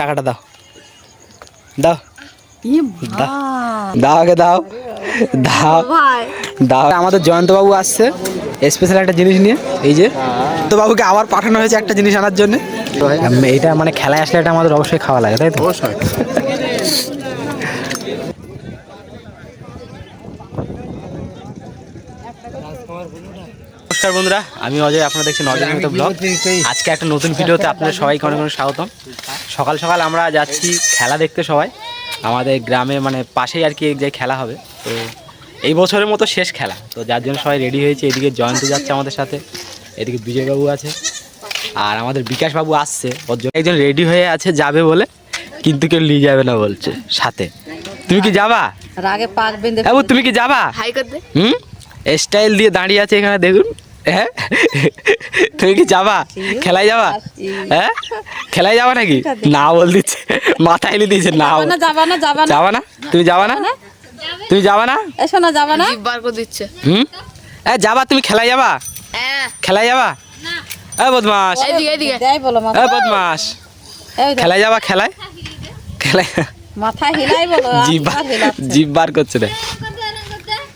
টাকাটা দাও। দাও। ই দাও দাও আগে দাও। দাও। দাও। আমাদের জয়ন্তবাবু আসছে স্পেশাল একটা জিনিস নিয়ে এই যে। তো বাবুকে আবার পাঠানো হয়েছে একটা জিনিস আনার জন্য। এইটা মানে খেলায় আসলে এটা আমাদের অবশ্যই খাওয়া লাগে তাই তো? অবশ্যই। নমস্কার বন্ধুরা আমি অজয় আপনারা দেখছেন অজয় ব্লগ। আজকে একটা নতুন ভিডিওতে আপনাদের সবাইকে অনেক অনেক স্বাগতম। সকাল সকাল আমরা যাচ্ছি খেলা দেখতে সবাই। আমাদের গ্রামে মানে পাশেই আর কি এক জায়গায় খেলা হবে। তো এই বছরের মতো শেষ খেলা। তো যার জন্য সবাই রেডি হয়েছে। এদিকে জয়ন্ত যাচ্ছে আমাদের সাথে। এদিকে বিজয়বাবু আছে। আর আমাদের বিকাশবাবু আসছে। ওর জন্য একজন রেডি হয়ে আছে যাবে বলে। কিন্তু কেউ নিয়ে যাবে না বলছে সাথে। তুমি কি যাবা? রাগে পাক বেঁধে বাবু তুমি কি যাবা? হাই করতে হুম? স্টাইল দিয়ে দাঁড়িয়ে আছে এখানে দেখুন। হ্যাঁ? তুমি কি যাবা? খেলায় যাবা? হ্যাঁ? খেলায় যাবা নাকি? না বল দিচ্ছে। মাথা এলে দিয়েছে না না যাবা না যাবা না। যাবা না? তুমি যাবা না? তুমি যাবা না? এসো না যাবা না? বার করে দিচ্ছে। হুম? এ যাবা তুমি খেলায় যাবা? হ্যাঁ। খেলায় যাবা? এ বদমাস এ বদমাস খেলায় যাবা খেলায়? খেলায় মাথা হিলাই বলো জিভ বার করছে রে না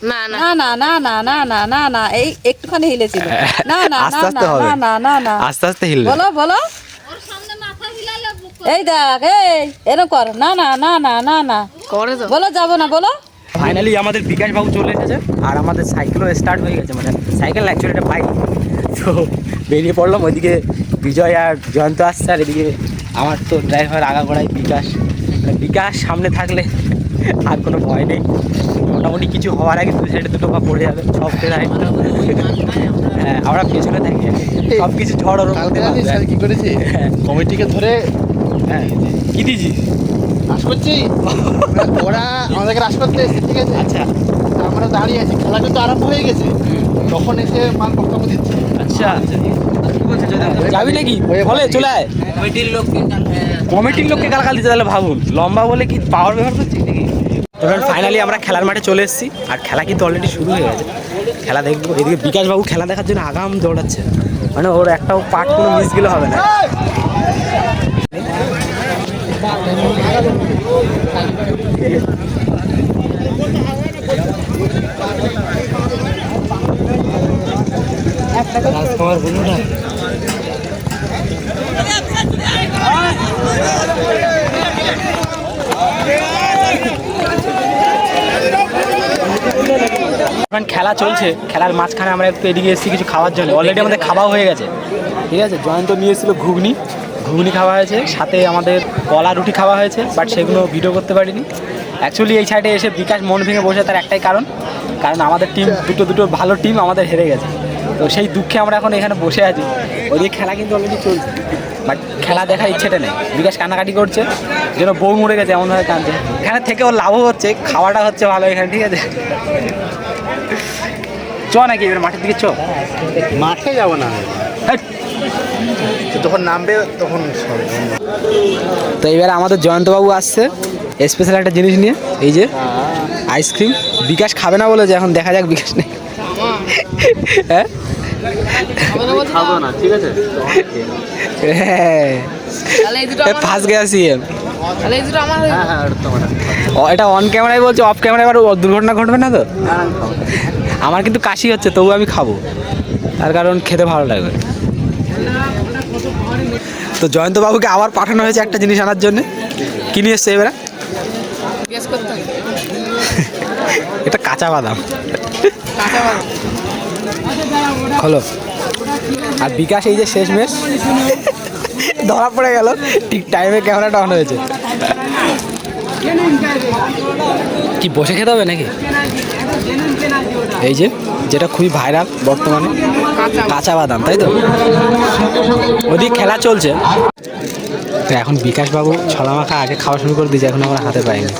না না না না না না না না না এই একটুখানি হিলেছিল না না আস্তে না আস্তে না হবে। না না না না আস্তে আস্তে হিলবে বলো বলো এই দেখ এই এরকম কর না না না না না না করে তো বলো যাব না বলো ফাইনালি আমাদের বিকাশ বাবু চলে এসেছে আর আমাদের সাইকেলও স্টার্ট হয়ে গেছে মানে সাইকেল অ্যাকচুয়ালি এটা বাইক তো বেরিয়ে পড়লাম ওইদিকে বিজয় আর জয়ন্ত আসছে আর এদিকে আমার তো ড্রাইভার আগাগোড়ায় বিকাশ মানে বিকাশ সামনে থাকলে আর কোনো ভয় নেই মোটামুটি কিছু হওয়ার আগে দু সাইডে দুটো পা পড়ে যাবে সব হ্যাঁ আমরা পেছনে থাকি। সব কিছু ঝড় ওর কি করেছি? হ্যাঁ। কমিটিকে ধরে হ্যাঁ। কি দিয়েছি রাস করছি। ওরা আমাদেরকে রাস করতে এসেছে ঠিক আছে? আচ্ছা। আমরা দাঁড়িয়ে আছি খেলা কিন্তু আরম্ভ হয়ে গেছে। তখন এসে মান বক্তব্য দিচ্ছে। আচ্ছা। যাবি নাকি? বলে চলে আয়। কমিটির লোককে গালাগাল দিতে তাহলে ভাবুন। লম্বা বলে কি পাওয়ার ব্যবহার করছি নাকি? এবার ফাইনালি আমরা খেলার মাঠে চলে এসেছি। আর খেলা কিন্তু অলরেডি শুরু হয়ে গেছে। খেলা দেখব। এদিকে বিকাশবাবু খেলা দেখার জন্য আগাম দৌড়াচ্ছে। মানে ওর একটাও পার্ট কোনো মিস গেলে হবে না। এখন খেলা চলছে। খেলার মাঝখানে আমরা একটু এদিকে এসেছি কিছু খাওয়ার জন্য। অলরেডি আমাদের খাওয়া হয়ে গেছে। ঠিক আছে, জয়ন্ত নিয়ে এসেছিল ঘুগনি। ঘুগনি খাওয়া হয়েছে, সাথে আমাদের কলা রুটি খাওয়া হয়েছে বাট সেগুলো ভিডিও করতে পারিনি। অ্যাকচুয়ালি এই সাইডে এসে বিকাশ মন ভেঙে বসে, তার একটাই কারণ। কারণ আমাদের টিম দুটো দুটো ভালো টিম আমাদের হেরে গেছে। তো সেই দুঃখে আমরা এখন এখানে বসে আছি। ওদিকে খেলা কিন্তু অলরেডি চলছে। বাট খেলা দেখার ইচ্ছেটা নেই। বিকাশ কান্নাকাটি করছে। যেন বউ মরে গেছে, এমনভাবে কাঁদছে। এখানে থেকে ওর লাভও হচ্ছে, খাওয়াটা হচ্ছে ভালো এখানে, ঠিক আছে? চ নাকি? এবার মাঠের দিকে চ মাঠে যাব না। যখন নামবে তখন তো এবার আমাদের জয়ন্তবাবু আসছে স্পেশাল একটা জিনিস নিয়ে। এই যে আইসক্রিম বিকাশ খাবে না বলে যে এখন দেখা যাক বিকাশ নেই। হ্যাঁ? খাব না ঠিক আছে? হ্যাঁ। ফার্স্ট সিএম আমার হয়ে হ্যাঁ হ্যাঁ এটা অন ক্যামেরায় বলছে অফ ক্যামেরায় এবার ও- দুর্ঘটনা ঘটবে না তো? আমার কিন্তু কাশি হচ্ছে তবু আমি খাব। তার কারণ খেতে ভালো লাগবে। তো জয়ন্তবাবুকে আবার পাঠানো হয়েছে একটা জিনিস আনার জন্য। কি নিয়ে এসছে এবারে। এটা কাঁচা বাদাম। হলো আর বিকাশ এই যে শেষ শেষমেশ ধরা পড়ে গেল ঠিক টাইমে ক্যামেরাটা অন হয়েছে। কি বসে খেতে হবে নাকি? এই যে যেটা খুবই ভাইরাল বর্তমানে কাঁচা বাদাম তাই তো? ওদিকে খেলা চলছে। তো এখন বিকাশবাবু ছলা মাখা আগে খাওয়া শুরু করে দিয়েছে এখন আমরা হাতে পাইনি।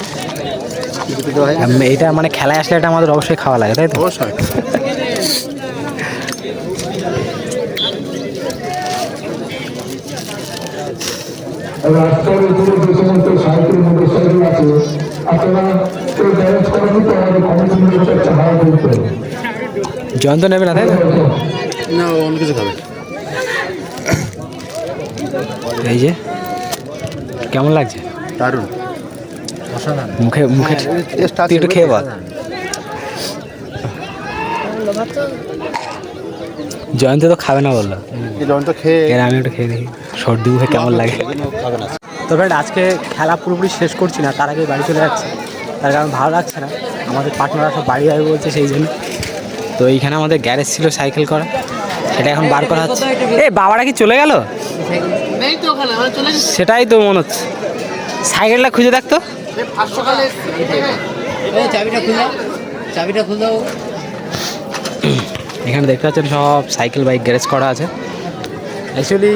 এটা মানে খেলায় আসলে এটা আমাদের অবশ্যই খাওয়া লাগে তাই তো? অবশ্যই। রাস্তার উপরে যে সমস্ত সাইকেল মোটরসাইকেল আছে জয়ন্ত নেবে না তাই না? অন্য কিছু খাবে। এই যে কেমন লাগছে? দারুণ। মুখে মুখে একটু খেয়ে বল। জয়ন্ত তো খাবে না বলল। জয়ন্ত খেয়ে এর আমি একটু খেয়ে দেখি। সর্দি মুখে কেমন লাগে? তো ফ্রেন্ড আজকে খেলা পুরোপুরি শেষ করছি না তার আগে বাড়ি চলে যাচ্ছে। তার কারণ ভালো লাগছে না। আমাদের পার্টনাররা সব বাড়ি যাবে বলছে সেই জন্য। তো এইখানে আমাদের গ্যারেজ ছিল সাইকেল করা। সেটা এখন বার করা হচ্ছে। এই বাবারা কি চলে গেল? নেই তো ওখানে আমরা চলে গেছি। সেটাই তো মনে হচ্ছে। সাইকেলটা খুঁজে দেখতো এখানে দেখতে পাচ্ছেন সব সাইকেল বাইক গ্যারেজ করা আছে। অ্যাকচুয়ালি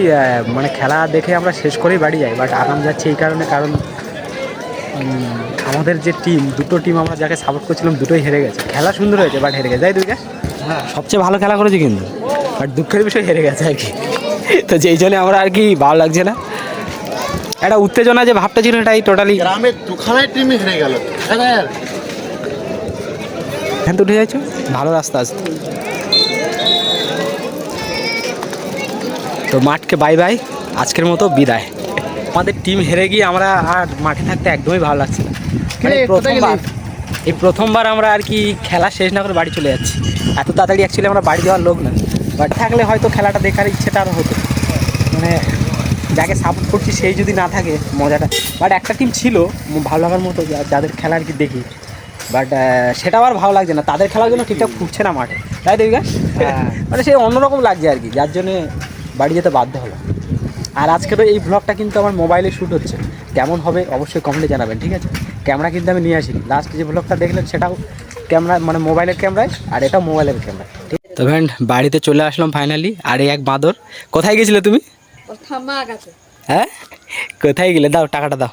মানে খেলা দেখে আমরা শেষ করেই বাড়ি যাই বাট আরাম যাচ্ছে এই কারণে কারণ আমাদের যে টিম দুটো টিম আমরা যাকে সাপোর্ট করছিলাম দুটোই হেরে গেছে। খেলা সুন্দর হয়েছে বাট হেরে গেছে। যাই তাই হ্যাঁ সবচেয়ে ভালো খেলা করেছে কিন্তু। বাট দুঃখের বিষয় হেরে গেছে আর কি। তো যেই জন্য আমরা আর কি ভালো লাগছে না। একটা উত্তেজনা যে ভাবটা ছিল এটাই টোটালি গ্রামের দুখানায় টিমে হেরে গেল। আর তো উঠে যাচ্ছ? ভালো রাস্তা আছে। তো মাঠকে বাই বাই আজকের মতো বিদায়। আমাদের টিম হেরে গিয়ে আমরা আর মাঠে থাকতে একদমই ভালো লাগছে না। মানে? প্রথমবার এই প্রথমবার আমরা আর কি খেলা শেষ না করে বাড়ি চলে যাচ্ছি। এত তাড়াতাড়ি অ্যাকচুয়ালি আমরা বাড়ি যাওয়ার লোক না। বাট থাকলে হয়তো খেলাটা দেখার ইচ্ছেটা আরও হতো। মানে যাকে সাপোর্ট করছি সেই যদি না থাকে মজাটা। বাট একটা টিম ছিল ভালো লাগার মতো যাদের খেলা আর কি দেখি। বাট সেটা আর ভালো লাগছে না। তাদের খেলার জন্য ঠিকঠাক ফুটছে না মাঠে। তাই তো বিকাশ? মানে সেই অন্যরকম লাগছে আর কি। যার জন্যে বাড়ি যেতে বাধ্য হলো। আর আজকেরও এই ব্লগটা কিন্তু আমার মোবাইলে শ্যুট হচ্ছে। কেমন হবে অবশ্যই কমেন্টে জানাবেন ঠিক আছে? ক্যামেরা কিন্তু আমি নিয়ে আসিনি। লাস্ট যে ব্লগটা দেখলেন সেটাও ক্যামেরা মানে মোবাইলের ক্যামেরায় আর এটাও মোবাইলের ক্যামেরা ঠিক তো ফ্রেন্ড বাড়িতে চলে আসলাম ফাইনালি আর এই এক বাঁদর। কোথায় গেছিলে তুমি? হ্যাঁ? কোথায় গেলে? দাও টাকাটা দাও।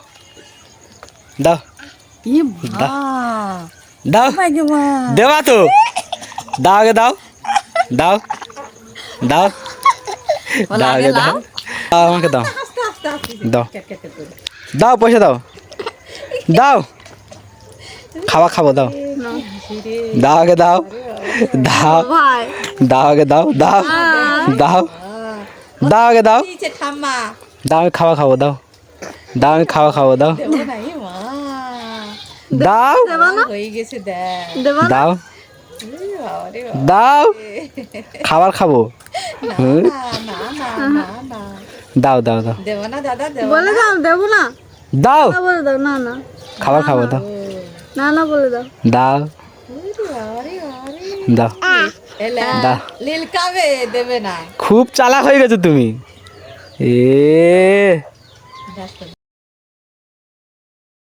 দাও। ই মা। দাও। মা দেবা তো। দাও আগে দাও। দাও। দাও। দাও আগে দাও। দাও। আমাকে দাও। দাও। দাও পয়সা দাও। দাও। খাওয়া খাব দাও। দাও আগে দাও। দাও। দাও আগে দাও। দাও। দাও। দাও আগে দাও। দাও আমি খাওয়া খাব দাও। দাও আমি খাওয়া খাব দাও। দাও। দাও। দাও। খাবার খাব। দাও দাও দাও। না বলে দাও দেব না। দাও। বলে দাও না না। খাবার খাব দাও। না না বলে দাও। দাও। আরে আরে দাও। দাও। লিলকাবে দেবে না। খুব চালাক হয়ে গেছো তুমি। এ।